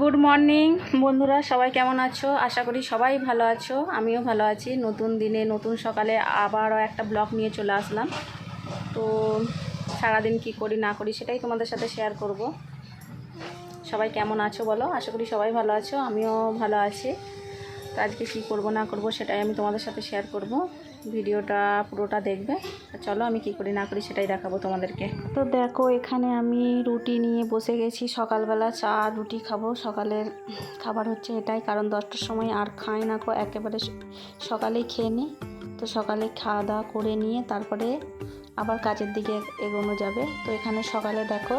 Good morning বন্ধুরা, সবাই কেমন আছো? আশা করি সবাই ভালো আছো, আমিও ভালো আছি। নতুন দিনে, নতুন সকালে আবারও একটা ব্লগ নিয়ে চলে আসলাম। তো সারাদিন কি করি, না করি সেটাই তোমাদের সাথে শেয়ার করব। সবাই কেমন আছো বলো? আশা করি সবাই ভালো আছো, আমিও ভালো আছি। তো আজকে কী করব, না করব সেটাই আমি তোমাদের সাথে শেয়ার করব। ভিডিওটা পুরোটা দেখবে। চলো আমি কি করি না করি সেটাই দেখাবো তোমাদেরকে। তো দেখো, এখানে আমি রুটি নিয়ে বসে গেছি। সকালবেলা চা, রুটি খাব। সকালের খাবার হচ্ছে এটাই, কারণ দশটার সময় আর খাই না কো, একেবারে সকালেই খেয়ে নিই তো সকালে খাওয়া দাওয়া করে নিয়ে তারপরে আবার কাজের দিকে এগোনো যাবে। তো এখানে সকালে দেখো,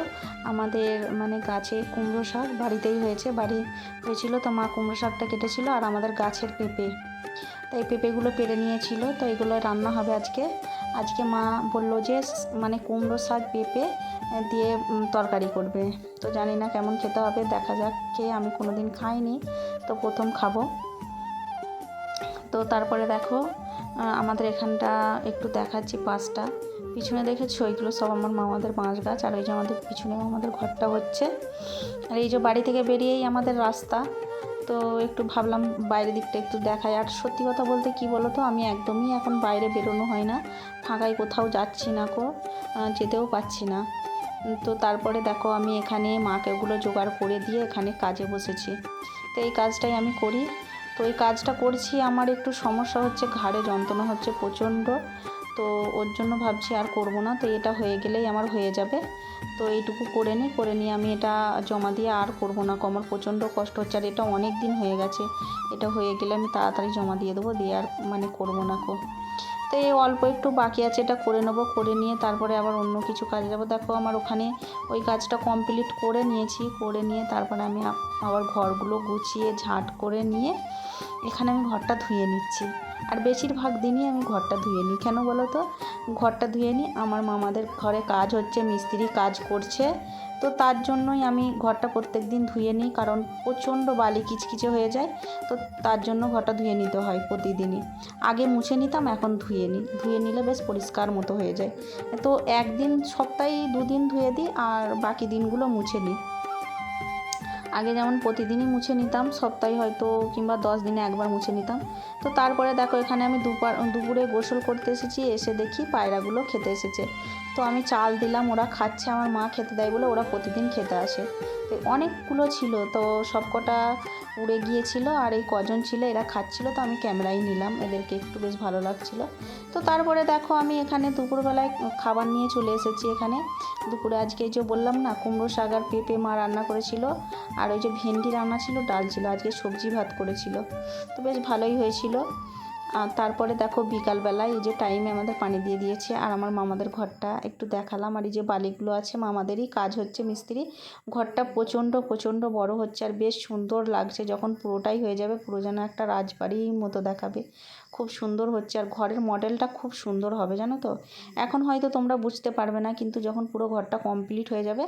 আমাদের মানে গাছে কুমড়ো শাক বাড়িতেই হয়েছে। বাড়ি হয়েছিল তো মা কুমড়ো শাকটা কেটেছিল আর আমাদের গাছের পেঁপে। তো এই পেঁপেগুলো পেরে নিয়েছিল, তো এগুলো রান্না হবে আজকে। আজকে মা বলল যে মানে কুমড়ো শাক, পেঁপে দিয়ে তরকারি করবে। তো জানি না কেমন খেতে হবে, দেখা যাক, খেয়ে আমি কোনো দিন খাইনি, তো প্রথম খাব। তো তারপরে দেখো আমাদের এখানটা একটু দেখাচ্ছি পাঁচটা পিছনে দেখেছ? ওইগুলো সব আমার মামাদের বাঁশ গাছ, আর ওই যে আমাদের পিছনে আমাদের ঘরটা হচ্ছে। আর এই যে বাড়ি থেকে বেরিয়েই আমাদের রাস্তা। তো একটু ভাবলাম বাইরের দিকটা একটু দেখাই। আর সত্যি কথা বলতে কি বলো তো আমি একদমই এখন বাইরে বেরোনো হয় না। ফাঁকায় কোথাও যাচ্ছি না কো যেতেও পাচ্ছি না। তো তারপরে দেখো আমি এখানে মাকে ওগুলো জোগাড় করে দিয়ে এখানে কাজে বসেছি। তো এই কাজটাই আমি করি। তো এই কাজটা করছি, আমার একটু সমস্যা হচ্ছে, ঘাড়ে যন্ত্রণা হচ্ছে প্রচণ্ড। তো ওর জন্য ভাবছি আর করব না, তো এটা হয়ে গেলেই আমার হয়ে যাবে। তো এইটুকু করে নিই করে নিয়ে আমি এটা জমা দিয়ে আর করব না। আমার প্রচণ্ড কষ্ট হচ্ছে, আর এটা অনেক দিন হয়ে গেছে। এটা হয়ে গেলে আমি তাড়াতাড়ি জমা দিয়ে দেবো, দিয়ে আর মানে করব না কো। তো এই অল্প একটু বাকি আছে, এটা করে নেব, করে নিয়ে তারপরে আবার অন্য কিছু কাজে যাব। দেখো আমার ওখানে ওই কাজটা কমপ্লিট করে নিয়েছি, করে নিয়ে তারপরে আমি আবার ঘরগুলো গুছিয়ে ঝাঁট করে নিয়ে এখানে আমি ঘরটা ধুয়ে নিচ্ছি। আর বেশিরভাগ দিনই আমি ঘরটা ধুয়ে নিই। কেন বলো তো? ঘরটা ধুয়ে নিই, আমার মামাদের ঘরে কাজ হচ্ছে, মিস্ত্রি কাজ করছে। তো তার জন্যই আমি ঘরটা প্রত্যেক দিন ধুয়ে নিই, কারণ প্রচণ্ড বালি কিচকিচে হয়ে যায়। তো তার জন্য ঘরটা ধুয়ে নিতে হয় প্রতিদিনই। আগে মুছে নিতাম, এখন ধুয়ে নিই। ধুয়ে নিলে বেশ পরিষ্কার মতো হয়ে যায়। তো একদিন সপ্তাহে দুদিন ধুয়ে দিই, আর বাকি দিনগুলো মুছে নিই। আগে যেমন প্রতিদিনই মুছে নিতাম, সপ্তাহে হয়তো কিংবা দশ দিনে একবার মুছে নিতাম। তো তারপরে দেখো এখানে আমি দুপুর, দুপুরে গোসল করতে এসেছি, এসে দেখি পায়রাগুলো খেতে এসেছে। তো আমি চাল দিলাম, ওরা খাচ্ছে, আমার মা খেতে দেয় বলে ওরা প্রতিদিন খেতে আসে। তো অনেকগুলো ছিল, তো সবকটা উড়ে গিয়েছিল আর এই কজন ছিল, এরা খাচ্ছিল, তো আমি ক্যামেরাই নিলাম, এদেরকে একটু বেশ ভালো লাগছিল। তো তারপরে দেখো আমি এখানে দুপুরবেলায় খাবার নিয়ে চলে এসেছি এখানে। দুপুরে আজকে যে বললাম না, কুমড়ো শাক আর পেঁপে মা রান্না করেছিল, আর ওই যে ভেন্ডি রান্না ছিল, ডাল ছিল, আজকে সবজি ভাত করেছিল। তো বেশ ভালোই হয়েছিল। আর তারপরে দেখো বিকালবেলা এই যে টাইমে আমাদের পানি দিয়ে দিয়েছে, আর আমার মামাদের ঘরটা একটু দেখালাম। আর এই যে বালিগুলো আছে, মামাদেরই কাজ হচ্ছে, মিস্ত্রি। ঘরটা প্রচণ্ড প্রচণ্ড বড় হচ্ছে, আর বেশ সুন্দর লাগছে। যখন পুরোটাই হয়ে যাবে, পুরো যেন একটা রাজবাড়ির মতো দেখাবে। খুব সুন্দর হচ্ছে আর ঘরের মডেলটা খুব সুন্দর হবে জানো তো? এখন হয়তো তোমরা বুঝতে পারবে না কিন্তু যখন পুরো ঘরটা কমপ্লিট হয়ে যাবে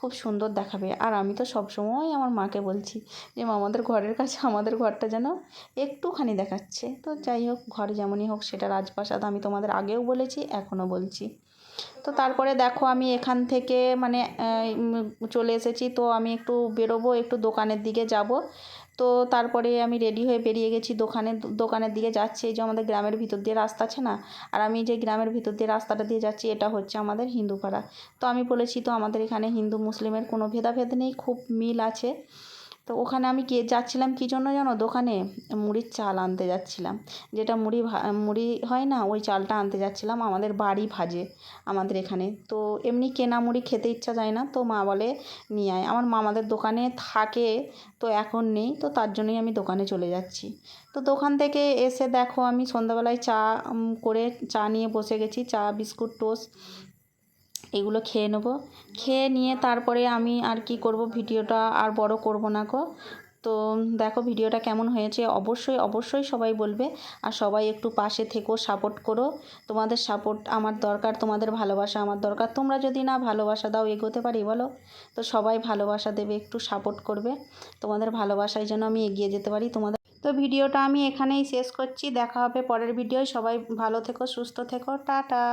খুব সুন্দর দেখাবে। আর আমি তো সবসময় আমার মাকে বলছি যে আমাদের ঘরের কাছে আমাদের ঘরটা যেন একটুখানি দেখাচ্ছে। তো যাই হোক ঘর যেমনই হোক সেটা রাজপ্রাসাদ আমি তোমাদের আগেও বলেছি এখনও বলছি। তো তারপরে দেখো আমি এখান থেকে মানে চলে এসেছি। তো আমি একটু বেরোবো একটু দোকানের দিকে যাব। তো তারপরে আমি রেডি হয়ে বেরিয়ে গেছি দোকানে, দোকানের দিকে যাচ্ছি। এই যে আমাদের গ্রামের ভিতর দিয়ে রাস্তা আছে না? আর আমি যে গ্রামের ভিতর দিয়ে রাস্তাটা দিয়ে যাচ্ছি, এটা হচ্ছে আমাদের হিন্দু পাড়া তো আমি বলেছি, তো আমাদের এখানে হিন্দু, মুসলিমের কোনো ভেদাভেদ নেই, খুব মিল আছে। তো ওখানে আমি গিয়ে যাচ্ছিলাম কী জন্য জানো? দোকানে মুড়ির চাল আনতে যাচ্ছিলাম। যেটা মুড়ি মুড়ি হয় না, ওই চালটা আনতে যাচ্ছিলাম। আমাদের বাড়ি ভাজে আমাদের এখানে। তো এমনি কেনা মুড়ি খেতে ইচ্ছা যায় না, তো মা বলে, নিয়ে আয়। আমার মামাদের দোকানে থাকে, তো এখন নেই, তো তার জন্যই আমি দোকানে চলে যাচ্ছি। তো দোকান থেকে এসে দেখো, আমি সন্ধ্যাবেলায় চা করে চা নিয়ে বসে গেছি। চা, বিস্কুট, টোস্ট এগুলো খেয়ে নেব। খেয়ে নিয়ে তারপরে আমি আর কি করব, ভিডিওটা আর বড় করব না গো। তো দেখো ভিডিওটা কেমন হয়েছে। অবশ্যই অবশ্যই সবাই বলবে। আর সবাই একটু পাশে থেকো সাপোর্ট করো। তোমাদের সাপোর্ট আমার দরকার, তোমাদের ভালোবাসা আমার দরকার। তোমরা যদি না ভালোবাসা দাও, এগোতে পারি বলো? তো সবাই ভালোবাসা দেবে, একটু সাপোর্ট করবে। তোমাদের ভালোবাসায় যেন আমি এগিয়ে যেতে পারি। তোমাদের তো ভিডিওটা আমি এখানেই শেষ করছি। দেখা হবে পরের ভিডিওয়। সবাই ভালো থেকো, সুস্থ থেকো। টাটা।